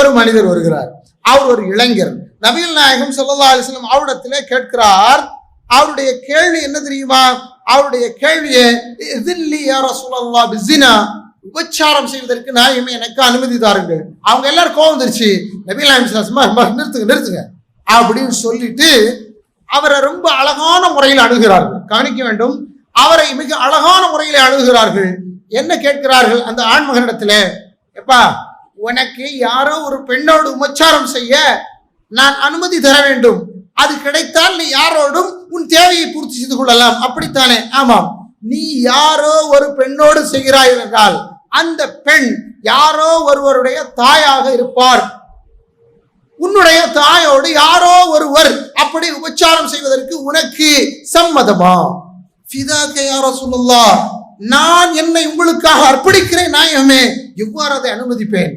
ஒரு மனிதர் வருகிறார். அவர் ஒரு இளைஞர். நபிகள் நாயகம் ஸல்லல்லாஹு அலிஸ்லம் அவரிடத்திலே கேட்கிறார் அவருடைய கேள்வி என்ன தெரியுமா? அவருடைய கேள்வியை இதில்லி உபச்சாரம் செய்வதற்கு நாயகமே எனக்கு அனுமதி தாருங்கள். அவங்க எல்லாரும் கோவம் வந்துருச்சு. நபிகள் நாயகம் நிறுத்துங்க நிறுத்துங்க. அப்படின்னு சொல்லிட்டு அவரை ரொம்ப அழகான முறையில் அணுகிறார்கள். கவனிக்க வேண்டும். அவரை மிக அழகான முறையில் அணுகிறார்கள். என்ன கேட்கிறார்கள்? அந்த ஆண்மகனிடத்துல எப்பா உனக்கு யாரோ ஒரு பெண்ணோடு உபச்சாரம் செய்ய நான் அனுமதி தர வேண்டும். அது கிடைத்தால் நீ யாரோடும் உன் தேவையை பூர்த்தி செய்து கொள்ளலாம். அப்படித்தானே? ஆமாம். நீ யாரோ ஒரு பெண்ணோடு செய்கிறாய் என்றால் அந்த பெண் யாரோ ஒருவருடைய தாயாக இருப்பார். உன்னுடைய தாயோடு யாரோ ஒருவர் அப்படி உபச்சாரம் செய்வதற்கு உனக்கு சம்மதமா? ஃபிதாக்க யாரோ சொல்லல்லா நான் என்னை உங்களுக்காக அர்ப்பணிக்கிறேன் நாயகமே எவ்வாறு அதை அனுமதிப்பேன்?